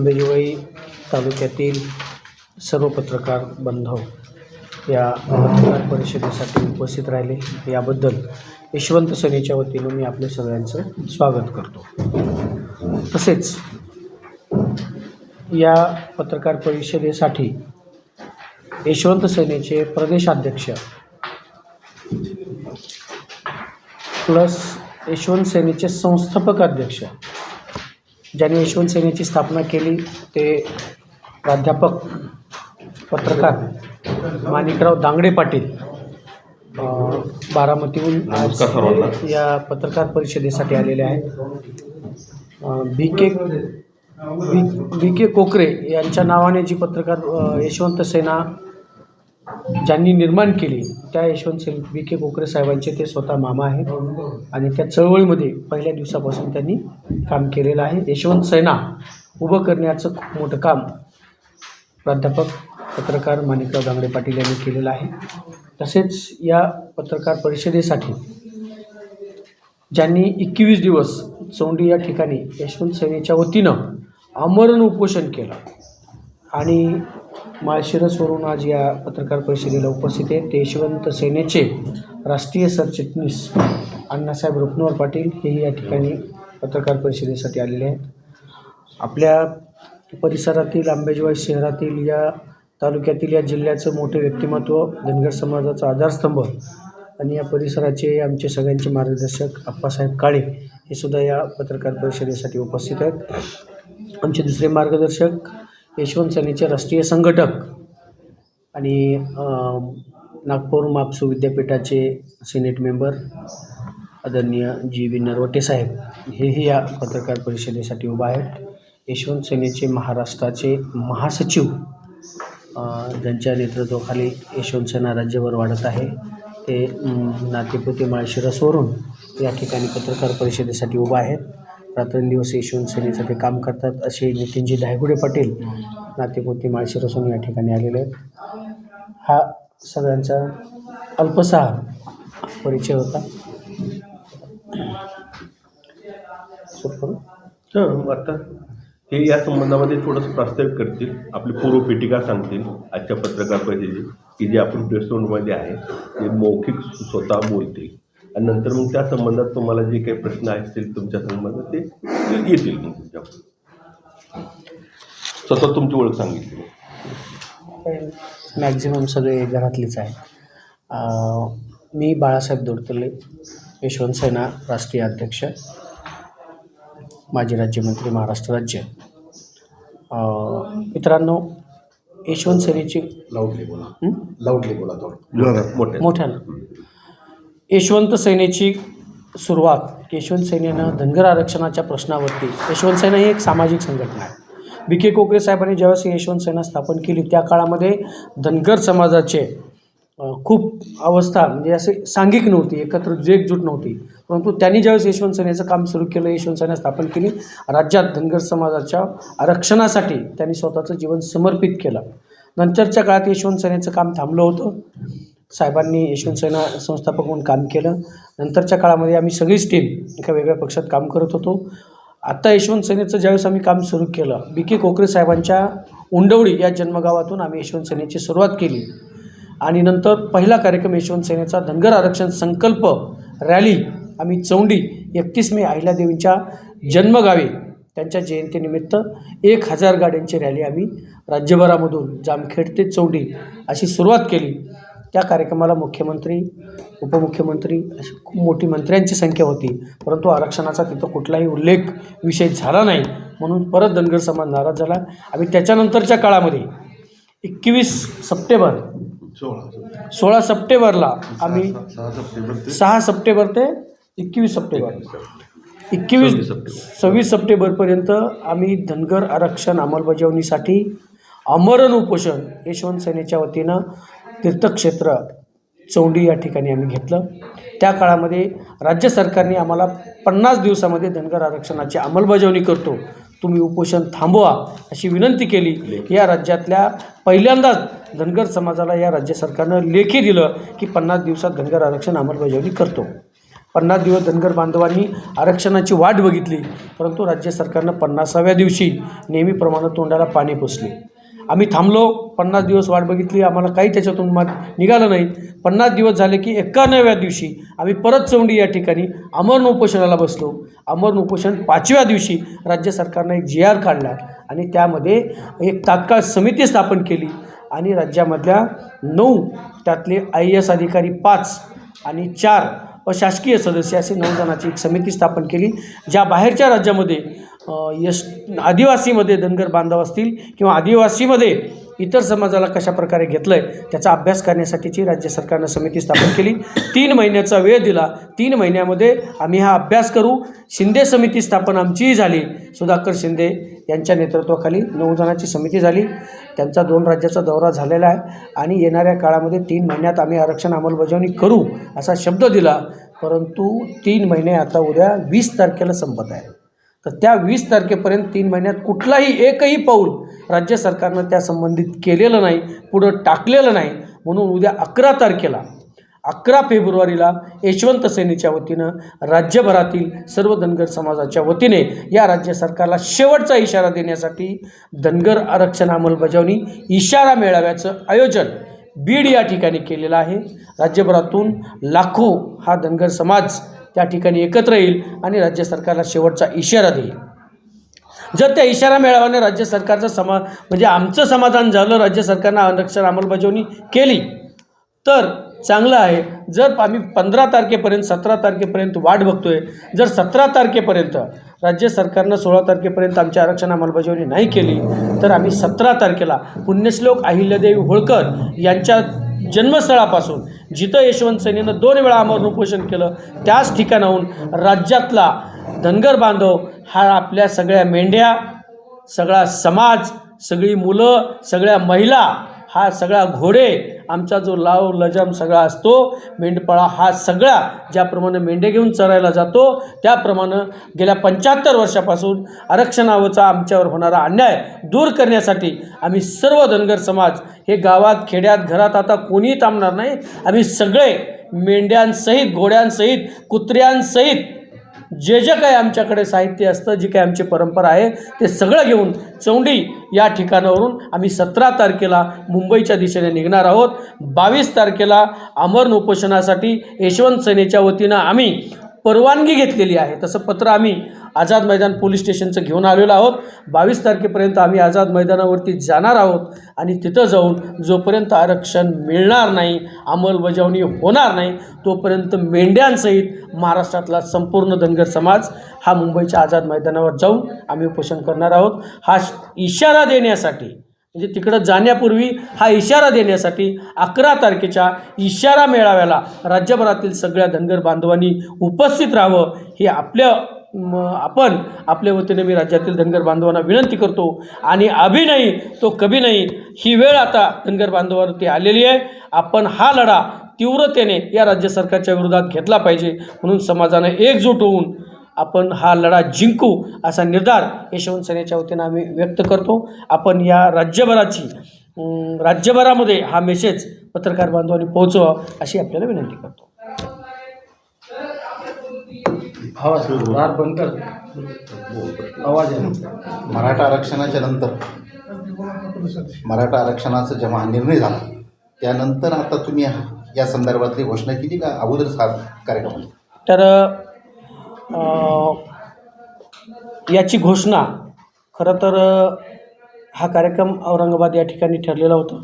अंबेजोगाई तालुक्यातील सर्व पत्रकार बांधव या पत्रकार परिषदेसाठी उपस्थित राहिले. याबद्दल यशवंत सेनेच्या वतीनं मी आपल्या सगळ्यांचं स्वागत करतो. तसेच या पत्रकार परिषदेसाठी यशवंत सेनेचे प्रदेशाध्यक्ष प्लस यशवंत सेनेचे संस्थापक अध्यक्ष ज्यांनी यशवंत सेनेची स्थापना केली ते प्राध्यापक पत्रकार माणिकराव दांगडे पाटील बारामतीहून. या पत्रकार परिषदेसाठी आलेले आहेत बी के बी के कोकरे यांच्या नावाने जी पत्रकार यशवंत सेना ज्यांनी निर्माण केली त्या यशवंत सिंग बी के. कोकरे साहेबांचे ते स्वतः मामा आहेत. आणि त्या चळवळीमध्ये पहिल्या दिवसापासून त्यांनी काम केलेलं आहे. यशवंत सेना उभं करण्याचं खूप मोठं काम प्राध्यापक पत्रकार माणिकराव दांगडे पाटील यांनी केलेलं आहे. तसेच या पत्रकार परिषदेसाठी ज्यांनी एकवीस दिवस चौंडी या ठिकाणी यशवंत सेनेच्या वतीनं आमरण उपोषण केलं आणि माळशिरसवरून आज या पत्रकार परिषदेला उपस्थित आहेत. ते यशवंत सेनेचे राष्ट्रीय सरचिटणीस अण्णासाहेब रुपनवर पाटील हेही या ठिकाणी पत्रकार परिषदेसाठी आलेले आहेत. आपल्या परिसरातील आंबेजवाई शहरातील या तालुक्यातील या जिल्ह्याचं मोठे व्यक्तिमत्व धनगर समाजाचा आधारस्तंभ आणि या परिसराचे आमचे सगळ्यांचे मार्गदर्शक अप्पासाहेब काळे हे सुद्धा या पत्रकार परिषदेसाठी उपस्थित आहेत. आमचे दुसरे मार्गदर्शक यशवंत सेनेचे राष्ट्रीय संघटक आणि नागपूर मापसू विद्यापीठाचे सिनेट मेंबर आदरणीय जी व्ही नरवटे साहेब हेही या पत्रकार परिषदेसाठी उभा आहेत. यशवंत सेनेचे महाराष्ट्राचे महासचिव ज्यांच्या नेतृत्वाखाली यशवंत सेना राज्यभर वाढत आहे ते नातेपुते माळशिरसवरून या ठिकाणी पत्रकार परिषदेसाठी उभा आहेत. रात्रंदिवस यशवंत सेनेचं काम करतात. असे नितीनजी धायगुडे पाटील माळशीर वसन या ठिकाणी आलेले आहेत. हा सगळ्यांचा अल्पसा परिचय होता. आता हे या संबंधामध्ये थोडंसं प्रास्ताविक करतील. आपली पूर्वपीठिका सांगतील आजच्या पत्रकार परिषदेची की जे आपण प्रेसनोटमध्ये आहे ते मौखिक स्वतः बोलतील. आणि नंतर मग त्या संबंधात तुम्हाला जे काही प्रश्न असतील तुमच्या संबंधात ते येतील मग तुमच्या. स्वतः तुमची ओळख सांगितली मॅक्झिमम सगळे घरातलेच आहे. मी बाळासाहेब दोडतले यशवंत सेना राष्ट्रीय अध्यक्ष माजी राज्यमंत्री महाराष्ट्र राज्य. अं, मित्रांनो यशवंत सेनेची लाऊडली बोला? लाऊडली बोला मोठ्यानं. यशवंत सेनेची सुरुवात यशवंत सेनेनं धनगर आरक्षणाच्या प्रश्नावरती यशवंत सेना ही एक सामाजिक संघटना आहे. बी. के. कोकरे साहेबांनी ज्यावेळेस यशवंत सेना स्थापन केली त्या काळामध्ये धनगर समाजाचे खूप अवस्था म्हणजे असे सांघिक नव्हती एकत्र एकजूट नव्हती. परंतु त्यांनी ज्यावेळेस यशवंत सेनेचं काम सुरू केलं यशवंत सेना स्थापन केली राज्यात धनगर समाजाच्या आरक्षणासाठी त्यांनी स्वतःचं जीवन समर्पित केलं. नंतरच्या काळात यशवंत सेनेचं काम थांबलं होतं. साहेबांनी यशवंत सेना संस्थापक म्हणून काम केलं. नंतरच्या काळामध्ये आम्ही सगळीच टीम एका वेगळ्या पक्षात काम करत होतो. आत्ता यशवंत सेनेचं ज्यावेळेस आम्ही काम सुरू केलं बी के कोकरे साहेबांच्या उंडवडी या जन्मगावातून आम्ही यशवंत सेनेची सुरुवात केली. आणि नंतर पहिला कार्यक्रम यशवंत सेनेचा धनगर आरक्षण संकल्प रॅली आम्ही चौंडी एकतीस मे अहिल्यादेवींच्या जन्मगावी त्यांच्या जयंतीनिमित्त एक हजार गाड्यांची रॅली आम्ही राज्यभरामधून जामखेड ते चौंडी अशी सुरुवात केली. त्या कार्यक्रमाला मुख्यमंत्री उपमुख्यमंत्री अशी खूप मोठी मंत्र्यांची संख्या होती. परंतु आरक्षणाचा तिथं कुठलाही उल्लेख विषय झाला नाही. म्हणून परत धनगर समाज नाराज झाला. आणि त्याच्यानंतरच्या काळामध्ये एकवीस सप्टेंबर सोळा सप्टेंबरला आम्ही सहा सप्टेंबर ते एकवीस सप्टेंबर एकवीस सव्वीस सव्वीस सप्टेंबरपर्यंत आम्ही धनगर आरक्षण अंमलबजावणीसाठी आमरण उपोषण यशवंत सेनेच्या वतीनं तीर्थक्षेत्र चौंडी या ठिकाणी आम्ही घेतलं. त्या काळामध्ये राज्य सरकारने आम्हाला पन्नास दिवसामध्ये धनगर आरक्षणाची अंमलबजावणी करतो. तुम्ही उपोषण थांबवा अशी विनंती केली. या राज्यातल्या पहिल्यांदाच धनगर समाजाला या राज्य सरकारनं लेखी दिलं की पन्नास दिवसात धनगर आरक्षण अंमलबजावणी करतो. पन्नास दिवस धनगर बांधवांनी आरक्षणाची वाट बघितली परंतु राज्य सरकारनं पन्नासाव्या दिवशी नेहमीप्रमाणे तोंडाला पाणी पुसले. आम्ही थांबलो पन्नास दिवस वाट बघितली आम्हाला काही त्याच्यातून मात निघालं नाही. पन्नास दिवस झाले की एकाण्णव्या दिवशी आम्ही परत चौंडी या ठिकाणी अमरण उपोषणाला बसलो. अमरण उपोषण पाचव्या दिवशी राज्य सरकारनं एक जी आर काढला आणि त्यामध्ये एक तात्काळ समिती स्थापन केली आणि राज्यामधल्या नऊ त्यातले आय एस अधिकारी पाच आणि चार अशासकीय सदस्य असे नऊ जणांची एक समिती स्थापन केली ज्या बाहेरच्या राज्यामध्ये यश आदिवासीमध्ये धनगर बांधव असतील किंवा आदिवासीमध्ये इतर समाजाला कशा प्रकारे घेतलं आहे त्याचा अभ्यास करण्यासाठीची राज्य सरकारनं समिती स्थापन केली. तीन महिन्याचा वेळ दिला. तीन महिन्यामध्ये आम्ही हा अभ्यास करू. शिंदे समिती स्थापन आमचीही झाली. सुधाकर शिंदे यांच्या नेतृत्वाखाली नऊ जणांची समिती झाली. त्यांचा दोन राज्याचा दौरा झालेला आहे. आणि येणाऱ्या काळामध्ये तीन महिन्यात आम्ही आरक्षण अंमलबजावणी करू असा शब्द दिला. परंतु तीन महिने आता उद्या वीस तारखेला संपत आहे. तर त्या वीस तारखेपर्यंत तीन महिन्यात कुठलाही एकही पाऊल राज्य सरकारनं त्या संबंधित केलेलं नाही पुढं टाकलेलं नाही. म्हणून उद्या अकरा तारखेला अकरा फेब्रुवारीला यशवंत सेनेच्या वतीनं राज्यभरातील सर्व धनगर समाजाच्या वतीने या राज्य सरकारला शेवटचा इशारा देण्यासाठी धनगर आरक्षण अंमलबजावणी इशारा मेळाव्याचं आयोजन बीड या ठिकाणी केलेलं आहे. राज्यभरातून लाखो हा धनगर समाज त्या ठिकाणी एकत्र येईल आणि राज्य सरकारला शेवटचा इशारा देईल. जर त्या इशारा मिळाल्याने राज्य सरकारचं समा म्हणजे आमचं समाधान झालं राज्य सरकारनं आरक्षण अंमलबजावणी केली तर चांगलं आहे. जर आम्ही पंधरा तारखेपर्यंत सतरा तारखेपर्यंत वाट बघतोय जर सतरा तारखेपर्यंत राज्य सरकारनं सोळा तारखेपर्यंत आमच्या आरक्षण अंमलबजावणी नाही केली तर आम्ही सतरा तारखेला पुण्यश्लोक अहिल्यादेवी होळकर यांच्या जन्मस्थळापासून जिथं यशवंत सेनेनं दोन वेळा अमरण उपोषण केलं त्याच ठिकाणाहून राज्यातला धनगर बांधव हा आपल्या सगळ्या मेंढ्या सगळा समाज सगळी मुलं सगळ्या महिला हा सगळा घोडे आमचा जो लाव लजम सगळा असतो मेंढपाळा हा सगळा ज्याप्रमाणे मेंढे घेऊन चरायला जातो त्याप्रमाणे गेल्या पंच्याहत्तर वर्षापासून आरक्षणावरचा आमच्यावर होणारा अन्याय दूर करण्यासाठी आम्ही सर्व धनगर समाज हे गावात खेड्यात घरात आता कोणीही थांबणार नाही. आम्ही सगळे मेंढ्यांसहित घोड्यांसहित कुत्र्यांसहित जे जे काही आमच्याकडे साहित्य असतं जी काही आमची परंपरा आहे ते सगळं घेऊन चौंडी या ठिकाणावरून आम्ही सतरा तारखेला मुंबईच्या दिशेने निघणार आहोत. बावीस तारखेला अमरण उपोषणासाठी यशवंत सेनेच्या वतीनं आम्ही परवानगी घेतलेली आहे. तसं पत्र आम्ही आझाद मैदान पोलीस स्टेशनचं घेऊन आलेलो आहोत. बावीस तारखेपर्यंत आम्ही आझाद मैदानावरती जाणार आहोत आणि तिथं जाऊन जोपर्यंत आरक्षण मिळणार नाही अंमलबजावणी होणार नाही तोपर्यंत मेंढ्यांसहित महाराष्ट्रातला संपूर्ण धनगर समाज हा मुंबईच्या आझाद मैदानावर जाऊन आम्ही उपोषण करणार आहोत. हा श- इशारा देण्यासाठी म्हणजे तिकडं जाण्यापूर्वी हा इशारा देण्यासाठी अकरा तारखेच्या इशारा मेळाव्याला राज्यभरातील सगळ्या धनगर बांधवांनी उपस्थित राहावं हे आपल्या आपण आपल्या वतीने मी राज्यातील धनगर बांधवांना विनंती करतो आणि अभि नाही तो कभी नाही ही वेळ आता धनगर बांधवांवरती आलेली आहे. आपण हा लढा तीव्रतेने या राज्य सरकारच्या विरोधात घेतला पाहिजे. म्हणून समाजानं एकजूट होऊन आपण हा लढा जिंकू असा निर्धार यशवंत सेनेच्या वतीनं आम्ही व्यक्त करतो. आपण या राज्यभराची राज्यभरामध्ये हा मेसेज पत्रकार बांधवांनी पोहोचवा अशी आपल्याला विनंती करतो. आवाज दार बंद कर. आवाज आहे मराठा आरक्षणाच्या नंतर मराठा आरक्षणाचा जेव्हा हा निर्णय झाला त्यानंतर आता तुम्ही या संदर्भातली घोषणा केली का? अगोदरच हा कार्यक्रम? तर याची घोषणा खरं तर हा कार्यक्रम औरंगाबाद या ठिकाणी ठरलेला होता.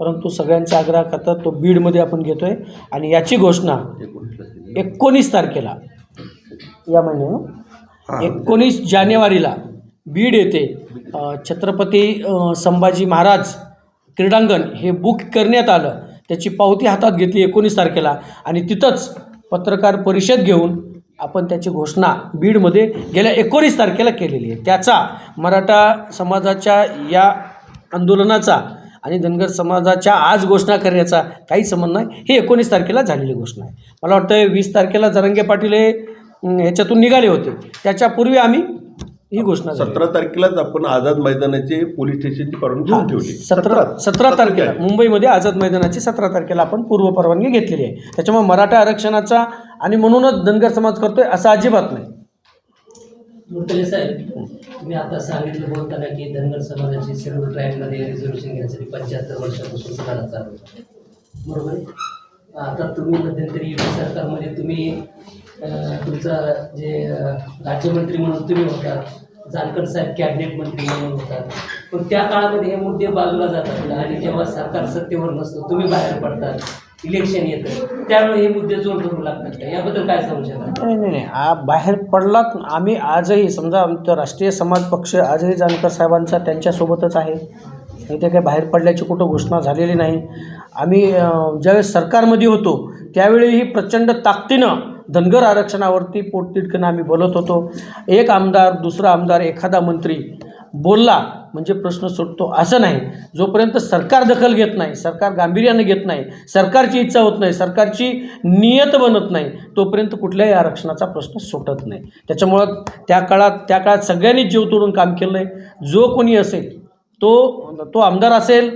परंतु सगळ्यांचा आग्रह करता तो बीडमध्ये आपण घेतो आहे आणि याची घोषणा एकोणीस तारखेला या महिन्यात एकोणीस जानेवारीला बीड येथे छत्रपती संभाजी महाराज क्रीडांगण हे बुक करण्यात आलं. त्याची पावती हातात घेतली एकोणीस तारखेला आणि तिथंच पत्रकार परिषद घेऊन आपण त्याची घोषणा बीडमध्ये गेल्या एकोणीस तारखेला केलेली आहे. त्याचा मराठा समाजाच्या या आंदोलनाचा आणि धनगर समाजाच्या आज घोषणा करण्याचा काही संबंध नाही. ही एकोणीस तारखेला झालेली घोषणा आहे. मला वाटतं वीस तारखेला जरंगे पाटील हे ह्याच्यातून निघाले होते. त्याच्यापूर्वी आम्ही ही घोषणा. सतरा तारखेलाच आपण आझाद मैदानाचे पोलीस स्टेशनची परवानगी घेऊन ठेवली. सतरा सतरा तारखेला मुंबईमध्ये आझाद मैदानाची सतरा तारखेला आपण पूर्व परवानगी घेतलेली आहे. त्याच्यामुळे मराठा आरक्षणाचा आणि म्हणूनच धनगर समाज करतोय असं अजिबात नाही. मुरतले साहेब तुम्ही आता सांगितलं बोलताना की धनगर समाजाची शेड्यूल ट्राईबमध्ये रिझर्वेशन घेण्यासाठी पंच्याहत्तर वर्षापासून लढा चालू आहे. बरोबर आता तुम्ही मध्यंतरी युती सरकारमध्ये तुम्ही तुमचा जे राज्यमंत्री म्हणून तुम्ही होता जानकर साहेब कॅबिनेट मंत्री म्हणून होतात पण त्या काळामध्ये हे मुद्दे बाजूला जातात आणि जेव्हा सरकार सत्तेवर नसतं तुम्ही बाहेर पडतात इलेक्शन येतं. त्यामुळे हे मुद्दे जोड धरू लागतात का? याबद्दल काय सांगू शकता नाही नाही नाही. बाहेर पडलात आम्ही आजही समजा आमचा राष्ट्रीय समाज पक्ष आजही जानकर साहेबांचा त्यांच्यासोबतच आहे. आणि ते काही बाहेर पडल्याची कुठं घोषणा झालेली नाही. आम्ही ज्यावेळेस सरकारमध्ये होतो त्यावेळीही प्रचंड ताकदीनं धनगर आरक्षणावरती पोटतिडकनं आम्ही बोलत होतो. एक आमदार दुसरा आमदार एखादा मंत्री बोलला म्हणजे प्रश्न सुटतो असं नाही. जोपर्यंत सरकार दखल घेत नाही सरकार गांभीर्यानं घेत नाही सरकारची इच्छा होत नाही सरकारची नियत बनत नाही तोपर्यंत कुठल्याही आरक्षणाचा प्रश्न सुटत नाही. त्याच्यामुळं त्या काळात त्या काळात सगळ्यांनीच जीव तोडून काम केलं आहे जो कोणी असेल तो तो आमदार असेल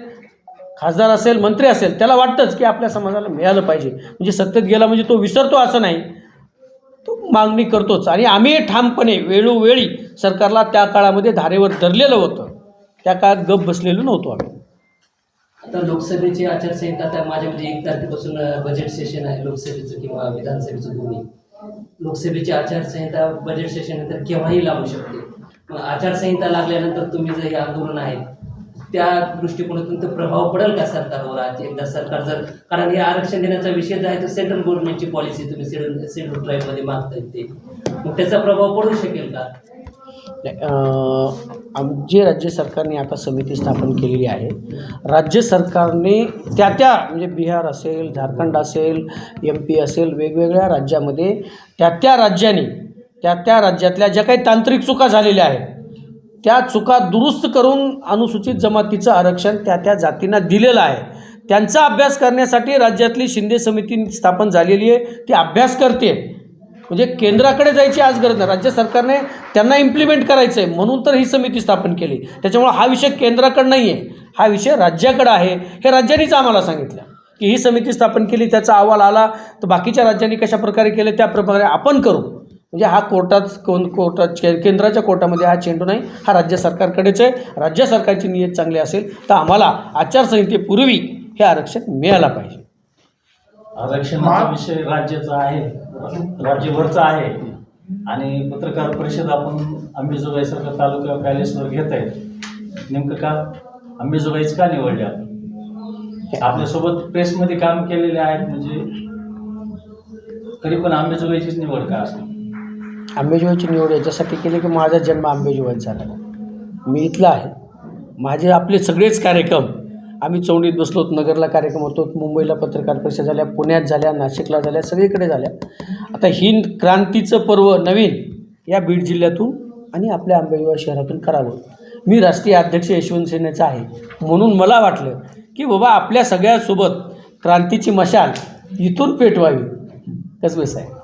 खासदार असेल मंत्री असेल त्याला वाटतंच की आपल्या समाजाला मिळालं पाहिजे. म्हणजे सत्तेत गेला म्हणजे तो विसरतो असं नाही. तो मागणी करतोच. आणि आम्ही ठामपणे वेळोवेळी सरकारला त्या काळामध्ये धारेवर धरलेलं होतं. त्या काळात गप बसलेलो नव्हतो आम्ही. आता लोकसभेची आचारसंहिता त्या माझ्या म्हणजे एक तारखेपासून बजेट सेशन आहे लोकसभेचं किंवा विधानसभेचं दोन्ही. लोकसभेची आचारसंहिता बजेट सेशन नंतर केव्हाही लागू शकते. मग आचारसंहिता लागल्यानंतर तुम्ही जे हे आंदोलन आहे त्या दृष्टिकोनातून तो प्रभाव पडेल का सरकारवर आज? एकदा सरकार जर कारण हे आरक्षण देण्याचा विषय जो आहे तो सेंट्रल गव्हर्नमेंटची पॉलिसी तुम्ही शेड्यूल शेड्यूल ट्राईबमध्ये मागतायत ते. मग त्याचा प्रभाव पडू शकेल का? जे आमची राज्य सरकारने आता समिती स्थापन केलेली आहे राज्य सरकारने त्या त्या म्हणजे बिहार असेल झारखंड असेल एम पी असेल वेगवेगळ्या राज्यामध्ये त्या त्या राज्याने त्या त्या राज्यातल्या ज्या काही तांत्रिक चुका झालेल्या आहेत त्या चुका दुरुस्त करून अनुसूचित जमातीचं आरक्षण त्या त्या जातींना दिलेलं आहे. त्यांचा अभ्यास करण्यासाठी राज्यातली शिंदे समिती स्थापन झालेली आहे. ती अभ्यास करते. म्हणजे केंद्राकडे जायची आज गरज नाही. राज्य सरकारने त्यांना इम्प्लिमेंट करायचं आहे म्हणून तर ही समिती स्थापन केली. त्याच्यामुळं हा विषय केंद्राकडे नाही आहे हा विषय राज्याकडं आहे. हे राज्यांनीच आम्हाला सांगितलं. की ही समिती स्थापन केली त्याचा अहवाल आला तर बाकीच्या राज्यांनी कशा प्रकारे केलं त्याप्रकारे आपण करू. म्हणजे हा कोर्टात कोण कोर्टात के- केंद्राच्या कोर्टामध्ये हा चेंडू नाही हा राज्य सरकारकडेच आहे. राज्य सरकारची नियत चांगली असेल तर आम्हाला आचारसंहितेपूर्वी हे आरक्षण मिळायला पाहिजे. आरक्षणाचा विषय राज्याचा आहे राज्यभरचा आहे. आणि पत्रकार परिषद आपण अंबेजोगाईसारखं तालुका पॅलेसवर घेत आहे. नेमकं का अंबेजोगाईच का निवडले आपण? आपल्यासोबत प्रेसमध्ये काम केलेले आहेत म्हणजे तरी पण अंबेजोगाईचीच निवड का असली आंबेजोगाईची निवड याच्यासाठी केली की माझा जन्म आंबेजोगाईत झाला. मी इथला आहे. माझे आपले सगळेच कार्यक्रम आम्ही चौंडीत बसलो नगरला कार्यक्रम होतो मुंबईला पत्रकार परिषद झाल्या पुण्यात झाल्या नाशिकला झाल्या सगळीकडे झाल्या. आता ही क्रांतीचं पर्व नवीन या बीड जिल्ह्यातून आणि आपल्या आंबेजोगाई शहरातून करावं. मी राष्ट्रीय अध्यक्ष यशवंत सेनेचा आहे. म्हणून मला वाटलं की बाबा आपल्या सगळ्यासोबत क्रांतीची मशाल इथून पेटवावी. कसं आहे?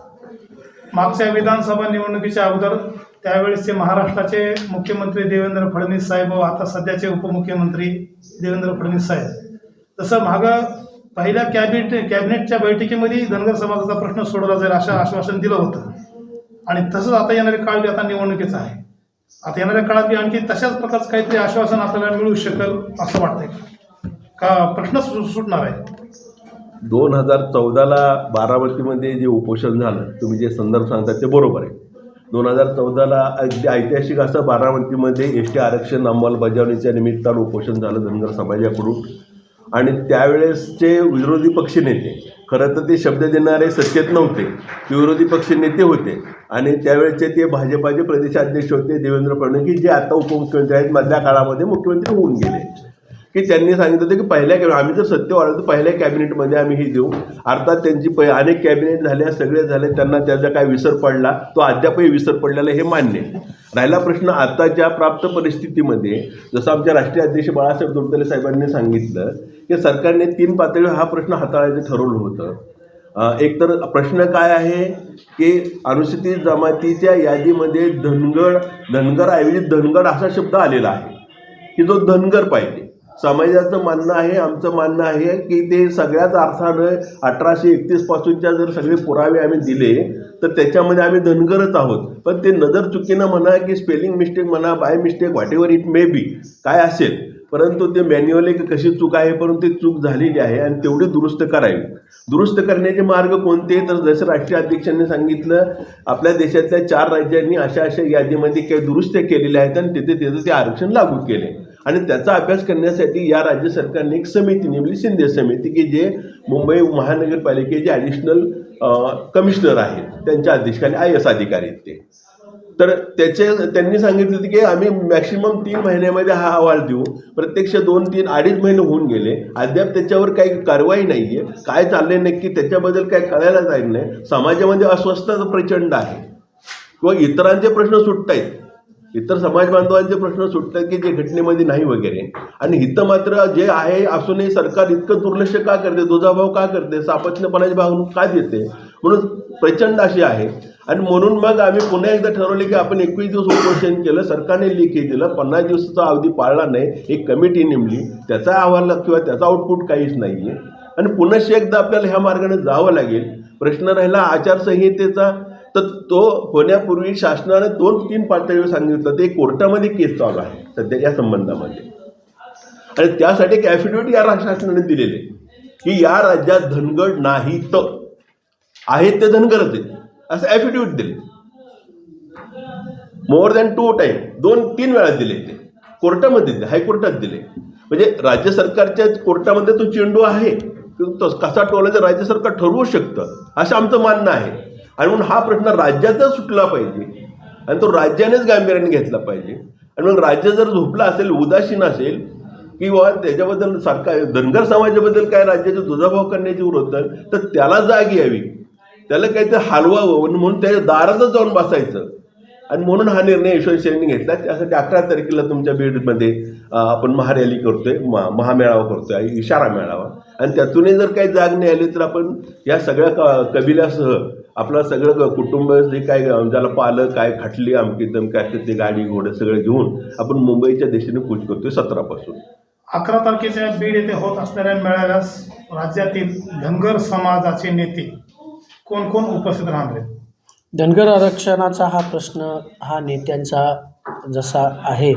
मागच्या विधानसभा निवडणुकीच्या अगोदर त्यावेळेसचे महाराष्ट्राचे मुख्यमंत्री देवेंद्र फडणवीस साहेब व आता सध्याचे उपमुख्यमंत्री देवेंद्र फडणवीस साहेब. तसं मागं पहिल्या कॅबिनेट कॅबिनेटच्या बैठकीमध्ये धनगर समाजाचा प्रश्न सोडवला जाईल असं आश्वासन दिलं होतं. आणि तसंच आता येणारे काळ बी आता निवडणुकीचा आहे. आता येणाऱ्या काळात बी आणखी तशाच प्रकारचं काहीतरी आश्वासन आपल्याला मिळू शकेल असं वाटतंय. का प्रश्न सुटणार आहे? दोन हजार चौदाला बारामतीमध्ये जे उपोषण झालं तुम्ही जे संदर्भ सांगता ते बरोबर आहे. दोन हजार चौदाला अगदी ऐतिहासिक असं बारामतीमध्ये एस टी आरक्षण अंमलबजावणीच्या निमित्तानं उपोषण झालं धनगर समाजाकडून. आणि त्यावेळेसचे विरोधी पक्षनेते खरं तर ते शब्द देणारे सत्तेत नव्हते ते विरोधी पक्ष नेते होते. आणि त्यावेळेचे ते भाजपाचे प्रदेशाध्यक्ष होते देवेंद्र फडणवीस जे आता उपमुख्यमंत्री आहेत मधल्या काळामध्ये मुख्यमंत्री होऊन गेले. की त्यांनी सांगितलं होतं की पहिल्या कॅबिनेट आम्ही जर सत्तेवर आलो तर पहिल्या कॅबिनेटमध्ये आम्ही ही देऊ. अर्थात त्यांची प अनेक कॅबिनेट झाल्या सगळे झाले त्यांना त्याचा काय विसर पडला तो अद्यापही विसर पडलेला हे मान्य राहिला प्रश्न आताच्या प्राप्त परिस्थितीमध्ये जसं आमच्या राष्ट्रीय अध्यक्ष बाळासाहेब दोडतले साहेबांनी सांगितलं की सरकारने तीन पातळीवर हा प्रश्न हाताळायचं ठरवलं होतं. एक तर प्रश्न काय आहे की अनुसूचित जमातीच्या यादीमध्ये धनगड धनगरऐवजी धनगड असा शब्द आलेला आहे की जो धनगर पाहिजे. समाजाचं मानणं आहे आमचं मानणं आहे की ते सगळ्याच अर्थानं अठराशे एकतीस पासूनच्या जर सगळे पुरावे आम्ही दिले तर त्याच्यामध्ये आम्ही धनगरच आहोत. पण ते नजर चुकीनं म्हणा की स्पेलिंग मिस्टेक म्हणा by mistake whatever it may be काय असेल परंतु ते मॅन्युअली कशी चूक आहे परंतु ती चूक झालेली आहे आणि तेवढी दुरुस्त करावी. दुरुस्त करण्याचे मार्ग कोणते? तर जसं राष्ट्रीय अध्यक्षांनी सांगितलं आपल्या देशातल्या चार राज्यांनी अशा अशा यादीमध्ये काही दुरुस्त्या केलेल्या आहेत आणि तिथे तिथं ते आरक्षण लागू केले. आणि त्याचा अभ्यास करण्यासाठी या राज्य सरकारने एक समिती नेमली शिंदे समिती की जे मुंबई महानगरपालिकेचे ॲडिशनल कमिशनर आहेत. त्यांच्या अध्यक्षाने आय एस अधिकारी आहेत ते. तर त्याचे त्यांनी सांगितलं होतं की आम्ही मॅक्सिमम तीन महिन्यामध्ये हा अहवाल देऊ. प्रत्यक्ष दोन तीन अडीच महिने होऊन गेले. अद्याप त्याच्यावर काही कारवाई नाही आहे काय चाललंय नक्की त्याच्याबद्दल काय कळायला जाईल नाही. समाजामध्ये अस्वस्थता प्रचंड आहे. किंवा इतरांचे प्रश्न सुटत आहेत इतर समाज बांधवांचे प्रश्न सुटतात की जे घटनेमध्ये नाही वगैरे. आणि इथं मात्र जे आहे असूनही सरकार इतकं दुर्लक्ष का करते दुजाभाव का करते सापत्नपणाची भावना का देते? म्हणून प्रचंड अशी आहे. आणि म्हणून मग आम्ही पुन्हा एकदा ठरवले की आपण एकवीस दिवस उपोषण केलं सरकारने लेखी दिलं पन्नास दिवसाचा अवधी पाळला नाही एक कमिटी नेमली त्याचा अहवाल किंवा त्याचा आउटपुट काहीच नाही आहे आणि पुनश्च एकदा आपल्याला ह्या मार्गाने जावं लागेल. प्रश्न राहिला आचारसंहितेचा. तर तो होण्यापूर्वी शासनाने दोन तीन पातळीवर सांगितलं ते कोर्टामध्ये केस चालू आहे सध्या या संबंधामध्ये. आणि त्यासाठी एक ॲफिडेव्हिट या शासनाने दिलेले की या राज्यात धनगड नाही तर. आहेत ते धनगरच आहेत असं ॲफिडेव्हिट दिले. मोर दॅन टू टाईम दोन तीन वेळा दिले ते. कोर्टामध्ये दिले हायकोर्टात दिले. म्हणजे राज्य सरकारच्या कोर्टामध्ये तो चेंडू आहे. तो कसा टोलायचा राज्य सरकार ठरवू शकतं असं आमचं मानणं आहे. आणि म्हणून हा प्रश्न राज्याचा सुटला पाहिजे आणि तो राज्यानेच गांभीर्याने घेतला पाहिजे. आणि मग राज्य जर झोपला असेल उदासीन असेल किंवा त्याच्याबद्दल सरकार धनगर समाजाबद्दल काय राज्याचे दुजाभाव करण्याची वृत्त तर त्याला जाग यावी. त्याला काहीतरी हलवावं म्हणून त्याच्या दारातच जाऊन बसायचं. आणि म्हणून हा निर्णय यशवंत घेतला. त्यासाठी अकरा तारखेला तुमच्या बीडमध्ये आपण महारॅली करतोय महा महामेळावा करतोय इशारा मेळावा. आणि त्यातूनही जर काही जाग नाही आली तर आपण या सगळ्या क कबिल्यासह आपलं सगळं कुटुंब जे काय ज्याला पालक काय खटली आमकी दमकी असते ते गाडी घोडं सगळं घेऊन आपण मुंबईच्या दिशेने कूच करतोय सतरापासून. अकरा तारखेच्या बीड येथे होत असणाऱ्या मेळाव्यास राज्यातील धनगर समाजाचे नेते कोण कोण उपस्थित राहणार आहेत? धनगर आरक्षणाचा हा प्रश्न हा नेत्यांचा जसा आहे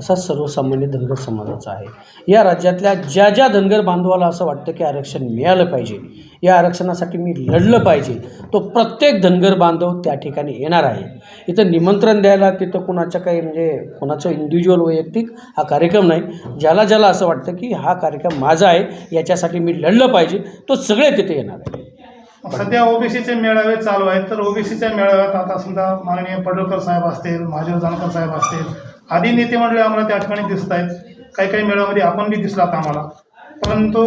तसाच सर्वसामान्य धनगर समाजाचा आहे. या राज्यातल्या ज्या ज्या धनगर बांधवाला असं वाटतं की आरक्षण मिळालं पाहिजे या आरक्षणासाठी मी लढलं पाहिजे तो प्रत्येक धनगर बांधव त्या ठिकाणी येणार आहे. इथं निमंत्रण द्यायला तिथं कुणाच्या काही म्हणजे कुणाचं इंडिव्हिज्युअल वैयक्तिक हा कार्यक्रम नाही ज्याला ज्याला असं वाटतं की हा कार्यक्रम माझा आहे याच्यासाठी मी लढलं पाहिजे तो सगळे तिथे येणार आहे सध्या ओबीसीचे मेळावे चालू आहेत तर ओबीसीच्या मेळाव्यात आता समजा माननीय पडळकर साहेब असतील महादेव जानकर साहेब असतील आधी नेते मंडळी आम्हाला त्या ठिकाणी दिसत आहेत. काही काही मेळाव्यामध्ये आपण बी दिसलात आम्हाला. परंतु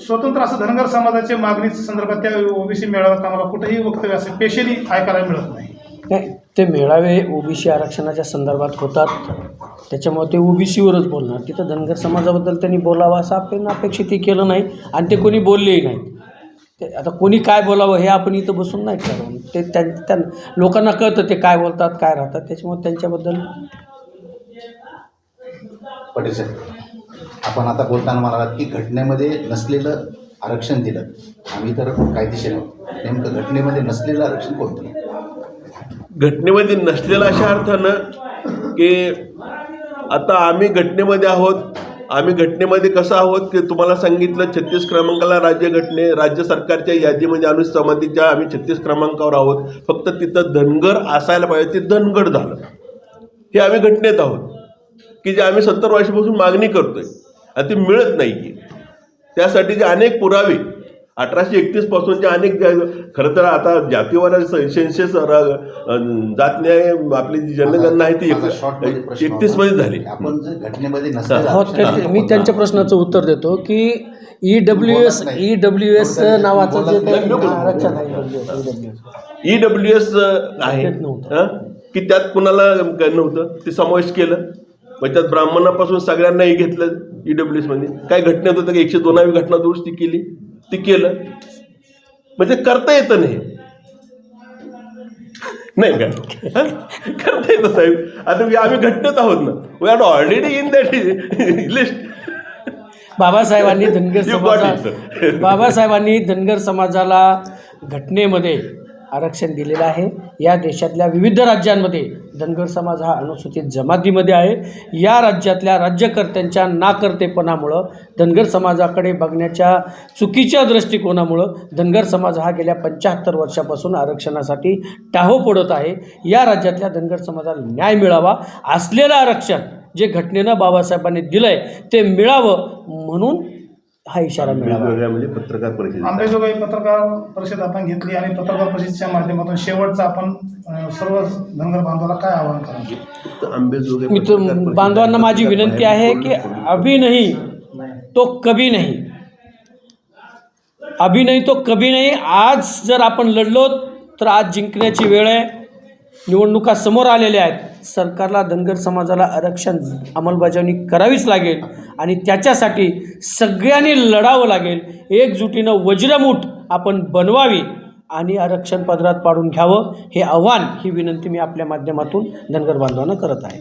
स्वतंत्र असं धनगर समाजाच्या मागणी संदर्भात त्या ओबीसी मेळाव्यात आम्हाला कुठेही वक्तव्य असेल स्पेशली ऐकायला मिळत नाही. नाही ते मेळावे ओबीसी आरक्षणाच्या संदर्भात होतात. त्याच्यामुळे ते ओबीसीवरच बोलणार. तिथं धनगर समाजाबद्दल त्यांनी बोलावं असं आपण अपेक्षितही केलं नाही आणि ते कोणी बोललेही नाहीत. ते आता कोणी काय बोलावं हे आपण इथं बसून नाही ठरवून ते त्यां त्या लोकांना कळतं ते काय बोलतात काय राहतात. त्याच्यामुळे त्यांच्याबद्दल पटेल साहेब आपण आता बोलताना म्हणालात की घटनेमध्ये नसलेलं आरक्षण दिलं. आम्ही तर कायदेशीर आहोत. नेमकं घटनेमध्ये नसलेलं आरक्षण कोणतं? घटनेमध्ये नसलेलं अशा अर्थानं की आता आम्ही घटनेमध्ये आहोत आम्ही घटनेमध्ये कसं आहोत की तुम्हाला सांगितलं. छत्तीस क्रमांकाला राज्य घटने राज्य सरकारच्या यादीमध्ये अनुसूचित जमातीच्या आम्ही छत्तीस क्रमांकावर आहोत. फक्त तिथं धनगर असायला पाहिजे ते धनगड झालं. हे आम्ही घटनेत आहोत. की जे आम्ही सत्तर वर्षापासून मागणी करतोय. आणि ती मिळत नाही त्यासाठी जे अनेक पुरावे अठराशे एकतीस पासूनचे अनेक खरं तर आता जातीवार सेन्सेस जात न्याय आपली जी जनगणना आहे ती एकतीसमध्ये झाली. आपण घटनेमध्ये हो. मी त्यांच्या प्रश्नाचं उत्तर देतो की E W S E W S नावाचं जे आरक्षण आहे. ई डब्ल्यू एस आहे. नव्हतं. हं? की त्यात कुणाला काय नव्हतं? ते समावेश केलं. मग त्यात ब्राह्मणापासून सगळ्यांनाही घेतलं ई डब्ल्यू एसमध्ये काय घटनेत होतं? की एकशे दोनावी घटना दुरुस्ती केली. ती केलं. म्हणजे करता येतं नाही. नाही का? करता येतं साहेब. आता मी- आम्ही घटनेत आहोत ना. We are already in that list बाबासाहेबांनी धनगर समाजा. बाबासाहेबांनी धनगर समाजाला घटनेमध्ये आरक्षण दिलेलं आहे. या देशातल्या विविध राज्यांमध्ये धनगर समाज हा अनुसूचित जमातीमध्ये आहे. या राज्यातल्या राज्यकर्त्यांच्या नाकर्तेपणामुळं धनगर समाजाकडे बघण्याच्या चुकीच्या दृष्टिकोनामुळं धनगर समाज हा गेल्या पंच्याहत्तर वर्षापासून आरक्षणासाठी टाहो पडत आहे. या राज्यातल्या धनगर समाजाला न्याय मिळावा असलेलं आरक्षण जे घटनेनं बाबासाहेबांनी दिलं आहे ते मिळावं म्हणून हा इशारा मिळावा वेगवेगळ्या म्हणजे पत्रकार परिषदेत. आंबेजोगाई पत्रकार परिषद आपण घेतली आणि पत्रकार परिषदेच्या माध्यमातून शेवटचं आपण सर्व धनगर बांधवाला काय आवाहन आंबेजोगाई मित्र परिषद बांधवांना माझी विनंती आहे की अभी नाही. तो कभी नाही. अभी नाही तो कभी नाही. आज जर आपण लढलो तर आज जिंकण्याची वेळ आहे. निवडणुका समोर आलेल्या आहेत. सरकारला धनगर समाजाला आरक्षण अंमलबजावणी करावीच लागेल आणि त्याच्यासाठी सगळ्यांनी लढावं लागेल. एकजुटीनं वज्रमूठ आपण बनवावी आणि आरक्षण पदरात पाडून घ्यावं हे आव्हान ही विनंती मी आपल्या माध्यमातून धनगर बांधवांना करत आहे.